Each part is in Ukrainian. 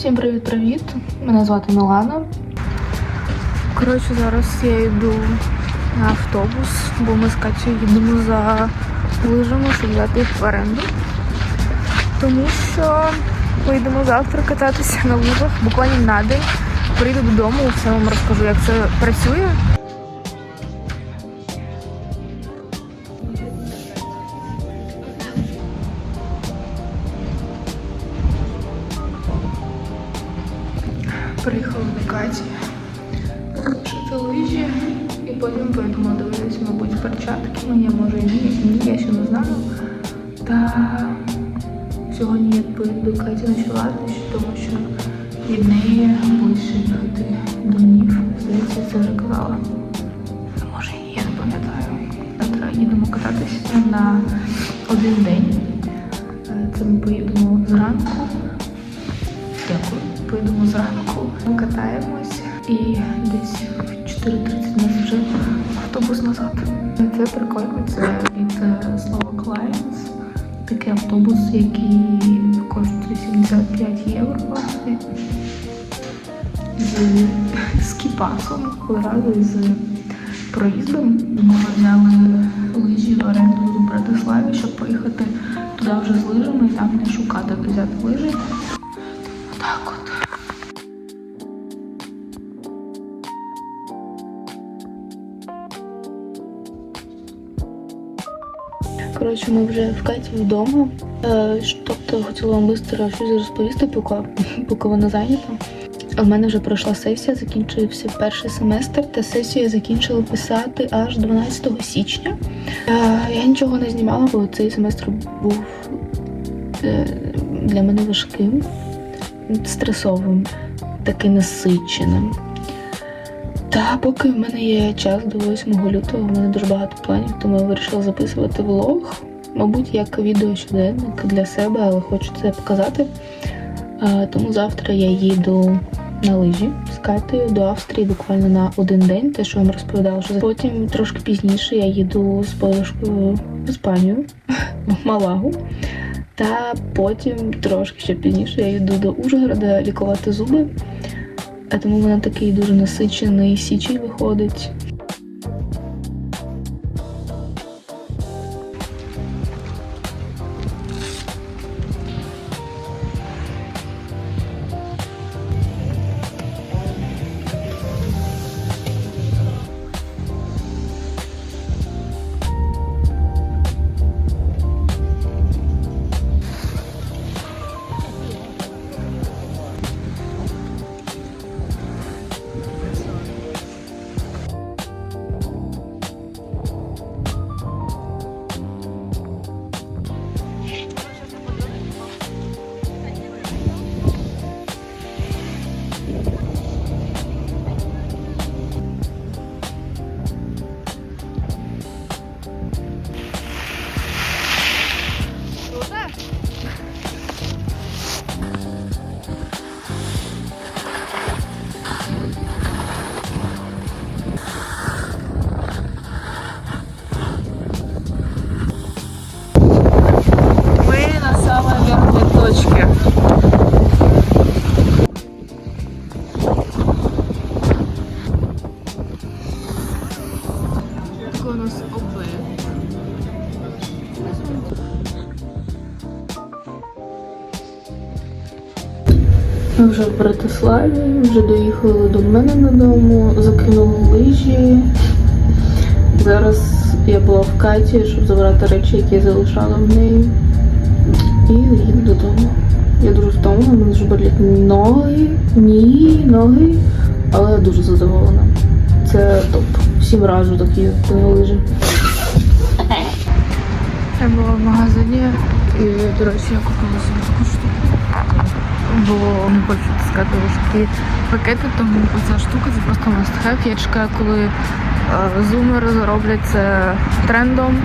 Всім привіт-привіт! Мене звати Мілана. Коротше, зараз я йду на автобус, бо ми з Катю їдемо за лижами, щоб взяти їх в оренду. Тому що поїдемо завтра кататися на лижах буквально на день. Прийду додому, все вам розкажу, як це працює. Приїхали до Каті. Шити лижі і потім поїдемо дивитися, мабуть, перчатки. Мені може і ні, я ще не знаю. Та сьогодні я поїду до Каті ночувати, тому що від неї ближче їхати до Нів. Здається, це вже казала. Ні, я не пам'ятаю. Завтра їдемо кататися на один день. Е, Це ми поїдемо зранку. Дякую. Поїдемо зранку, катаємось і десь в 4.30 у нас вже автобус назад. Це прикольно, це від е, слова Clients. Такий автобус, який коштує 75 євро. З, з кіпасом, одразу і з проїздом. Ми взяли лижі в оренду в Братиславі, щоб поїхати туди вже з лижами і там не шукати, взяти лижі. Коротше, ми вже в Каті вдома. Е, тобто хотіла вам швидко щось розповісти, поки, поки вона зайнята. У мене вже пройшла сесія, закінчився перший семестр, та сесію я закінчила писати аж 12 січня. Е, я нічого не знімала, бо цей семестр був е, для мене важким, стресовим, таким насиченим. Та поки в мене є час до 8 лютого, в мене дуже багато планів, тому я вирішила записувати влог. Мабуть, як відео щоденник для себе, але хочу це показати. Тому завтра я їду на лижі з Катею до Австрії буквально на один день, те, що вам розповідала. Що потім трошки пізніше я їду з подружкою в Іспанію, в Малагу. Та потім трошки ще пізніше я йду до Ужгорода лікувати зуби. А тому вона такий дуже насичений січень виходить. Нас ОБ. Ми вже в Братиславі, вже доїхали до мене додому, закинули лижі. Зараз я була в Каті, щоб забрати речі, які я залишала в неї. І їду додому. Я дуже втомлена, мене дуже болять ноги, ні, ноги, але я дуже задоволена. Це топ. Всім раджу такі лижі. Я була в магазині і, до речі, я купила собі таку штуку. Бо не хочу таскати важкі пакети, тому ця штука це просто must have. Я чекаю, коли е, зумери зароблять це трендом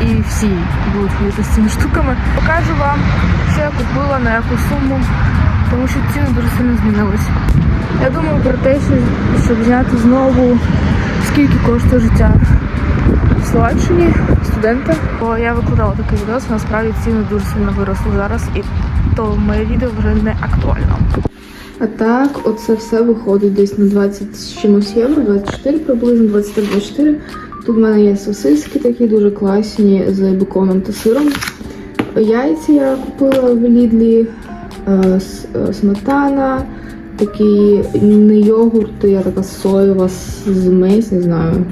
і всі будуть ходити з цими штуками. Покажу вам, що я купила, на яку суму, тому що ціни дуже сильно змінились. Я думаю про те, що, щоб зняти знову, скільки коштує життя в Словаччині студента. Бо я викладала такий відео, насправді ціни дуже сильно виросли зараз, і то моє відео вже не актуально. А так, оце все виходить десь на 20 з чимось євро, 24 приблизно, 23-24. Тут в мене є сосиски такі дуже класні з беконом та сиром. Яйця я купила в Лідлі, е, е, сметана, такий не йогурт, я така соєва змесь, не знаю.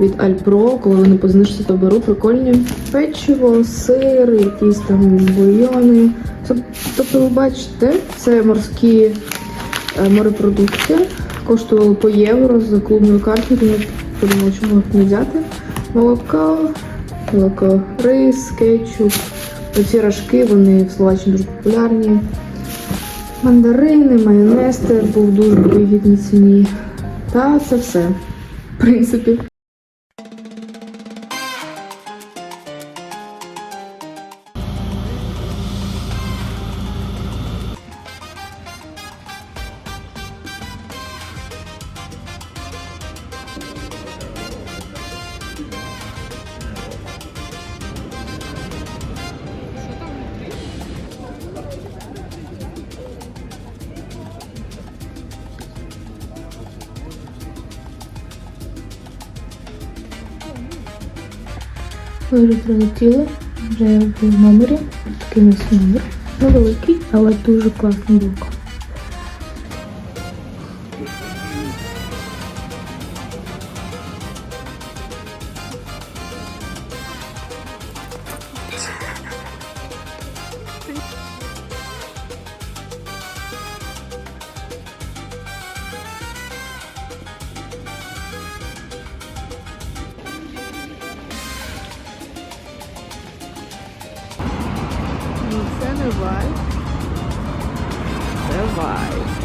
Від Альпро, коли вони по то беру прикольні печиво, сир, якісь там бульйони. Тобто, ви бачите, це морські е, морепродукти. Коштували по євро за клубною картою, тому подумала, чому їх не взяти. Молоко, молоко, рис, кетчуп. Оці рожки, вони в Словаччині дуже популярні. Мандарини, майонез був дуже вигідній ціні. Та це все. В принципі. Ми вже прилетіли, вже в номері. Такий у нас номер. Невеликий, але дуже класний блок. Це не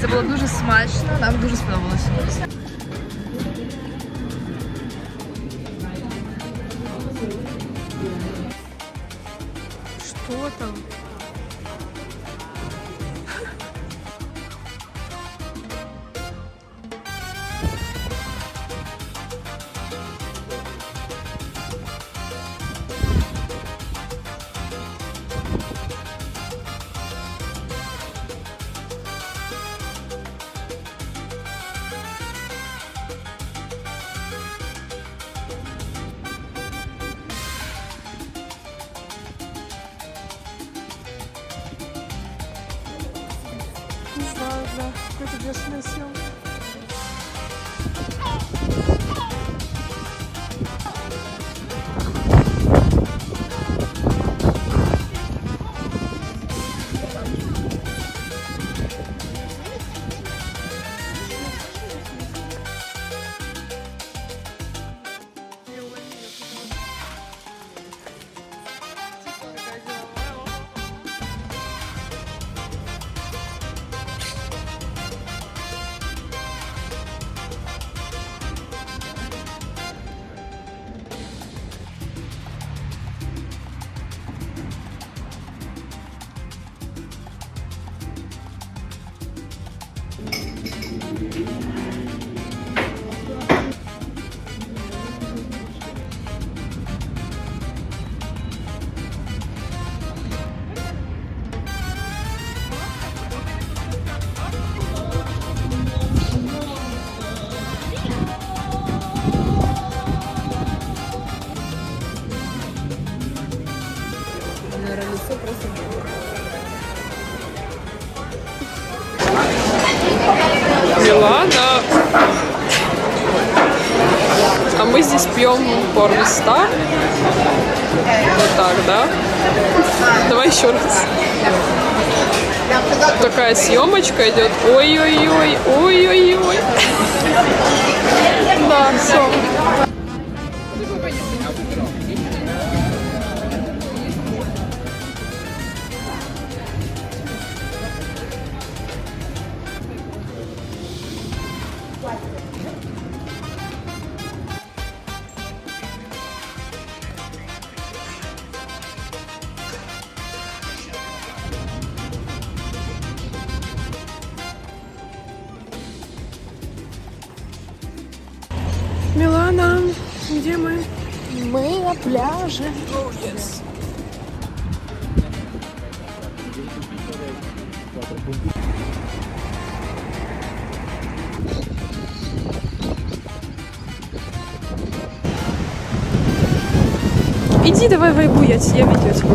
Це було дуже смачно, нам дуже сподобалося. Що там? cette destination. Какая-то бешеная съемка. Милана. А мы здесь пьем порнстар. Вот так, да? Давай еще раз. Такая съемочка идет. Ой-ой-ой, ой-ой-ой. Где мы? Ми на пляжі. Oh, yes. Иди давай вайбу, я, я видео тебе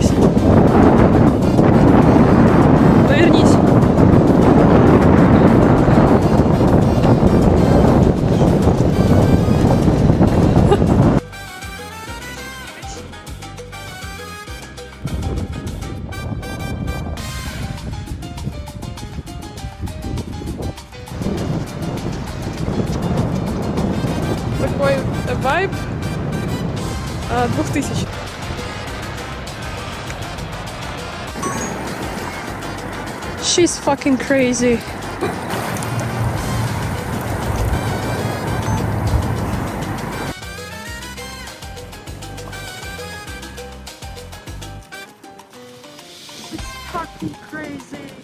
вайб а, двух тысяч. She's fucking crazy. fucking crazy.